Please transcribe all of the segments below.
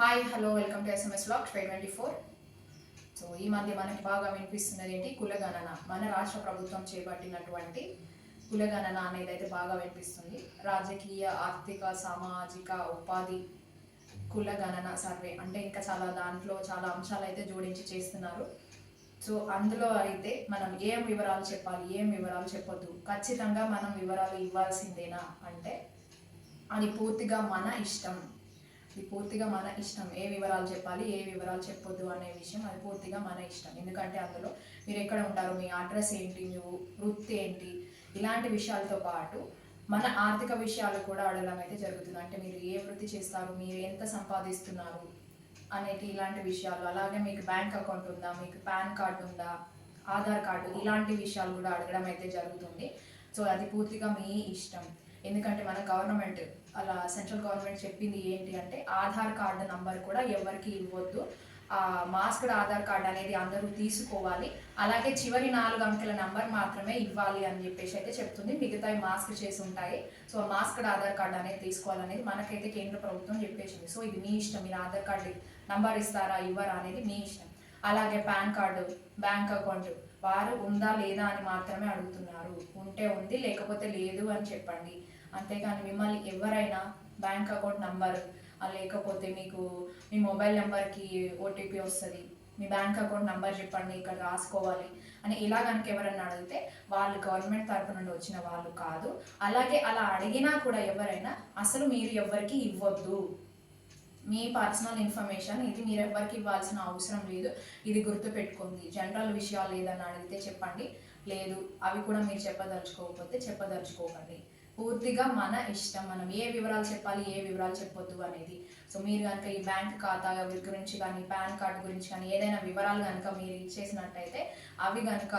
Hi hello welcome to SMS blog ట్వై twenty four so ఈ మధ్య మనకి బాగా వినిపిస్తున్నది ఏంటి? కులగణన. మన రాష్ట్ర ప్రభుత్వం చేపట్టినటువంటి కులగణన అనేది అయితే బాగా వినిపిస్తుంది. రాజకీయ ఆర్థిక సామాజిక ఉపాధి కులగణన సర్వే అంటే ఇంకా చాలా దాంట్లో చాలా అంశాలు అయితే జోడించి చేస్తున్నారు. సో అందులో అయితే మనం ఏం వివరాలు చెప్పాలి ఏం వివరాలు చెప్పొద్దు. ఖచ్చితంగా మనం వివరాలు ఇవ్వాల్సిందేనా అంటే అది పూర్తిగా మన ఇష్టం. ఇది పూర్తిగా మన ఇష్టం. ఏ వివరాలు చెప్పాలి ఏ వివరాలు చెప్పొద్దు అనే విషయం అది పూర్తిగా మన ఇష్టం. ఎందుకంటే అందులో మీరు ఎక్కడ ఉంటారు మీ అడ్రస్ ఏంటి మీ వృత్తి ఏంటి ఇలాంటి విషయాలతో పాటు మన ఆర్థిక విషయాలు కూడా అడగడం అయితే జరుగుతుంది. అంటే మీరు ఏ వృత్తి చేస్తారు మీరు ఎంత సంపాదిస్తున్నారు అనేటి ఇలాంటి విషయాలు. అలాగే మీకు బ్యాంక్ అకౌంట్ ఉందా మీకు పాన్ కార్డు ఉందా ఆధార్ కార్డు ఇలాంటి విషయాలు కూడా అడగడం అయితే జరుగుతుంది. సో అది పూర్తిగా మీ ఇష్టం. ఎందుకంటే మన గవర్నమెంట్ అలా సెంట్రల్ గవర్నమెంట్ చెప్పింది ఏంటి అంటే ఆధార్ కార్డు నంబర్ కూడా ఎవరికి ఇవ్వద్దు. ఆ మాస్క్డ్ ఆధార్ కార్డ్ అనేది అందరూ తీసుకోవాలి. అలాగే చివరి నాలుగు అంకెల నంబర్ మాత్రమే ఇవ్వాలి అని చెప్పేసి అయితే చెప్తుంది. మిగతాయి మాస్క్ చేసి ఉంటాయి. సో మాస్క్డ్ ఆధార్ కార్డ్ అనేది తీసుకోవాలనేది మనకైతే కేంద్ర ప్రభుత్వం చెప్పేసింది. సో ఇది మీ ఇష్టం. మీరు ఆధార్ కార్డు నంబర్ ఇస్తారా ఇవ్వరా అనేది మీ ఇష్టం. అలాగే పాన్ కార్డు బ్యాంక్ అకౌంట్ వారు ఉందా లేదా అని మాత్రమే అడుగుతున్నారు. ఉంటే ఉంది లేకపోతే లేదు అని చెప్పండి. అంతేకాని మిమ్మల్ని ఎవరైనా బ్యాంక్ అకౌంట్ నంబర్ లేకపోతే మీకు మీ మొబైల్ నెంబర్కి ఓటీపీ వస్తుంది మీ బ్యాంక్ అకౌంట్ నంబర్ చెప్పండి ఇక్కడ రాసుకోవాలి అని ఇలా కనుక ఎవరైనా అడిగితే వాళ్ళు గవర్నమెంట్ తరపు నుండి వచ్చిన వాళ్ళు కాదు. అలాగే అలా అడిగినా కూడా ఎవరైనా అసలు మీరు ఎవరికి ఇవ్వద్దు. మీ పర్సనల్ ఇన్ఫర్మేషన్ ఇది మీరు ఎవరికి ఇవ్వాల్సిన అవసరం లేదు. ఇది గుర్తుపెట్టుకుంది జనరల్ విషయాలు ఏదన్నా అడిగితే చెప్పండి. లేదు అవి కూడా మీరు చెప్పదలుచుకోకపోతే చెప్పదలుచుకోకండి. పూర్తిగా మన ఇష్టం. మనం ఏ వివరాలు చెప్పాలి ఏ వివరాలు చెప్పొద్దు అనేది. సో మీరు కనుక ఈ బ్యాంక్ ఖాతా గురించి కానీ పాన్ కార్డు గురించి కానీ ఏదైనా వివరాలు కనుక మీరు ఇచ్చేసినట్టయితే అవి కనుక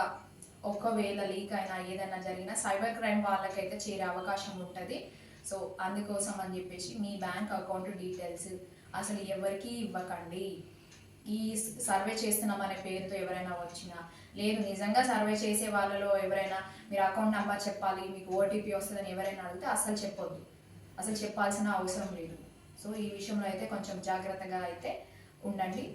ఒకవేళ లీక్ అయినా ఏదైనా జరిగినా సైబర్ క్రైమ్ వాళ్ళకైతే చేరే అవకాశం ఉంటుంది. సో అందుకోసం అని చెప్పేసి మీ బ్యాంక్ అకౌంట్ డీటెయిల్స్ అసలు ఎవరికి ఇవ్వకండి. ఈ సర్వే చేస్తున్నాం అనే పేరుతో ఎవరైనా వచ్చినా లేదు నిజంగా సర్వే చేసే వాళ్ళలో ఎవరైనా మీరు అకౌంట్ నెంబర్ చెప్పాలి మీకు ఓటీపీ వస్తుందని ఎవరైనా అడిగితే అసలు చెప్పొద్దు. అసలు చెప్పాల్సిన అవసరం లేదు. సో ఈ విషయంలో అయితే కొంచెం జాగ్రత్తగా అయితే ఉండండి.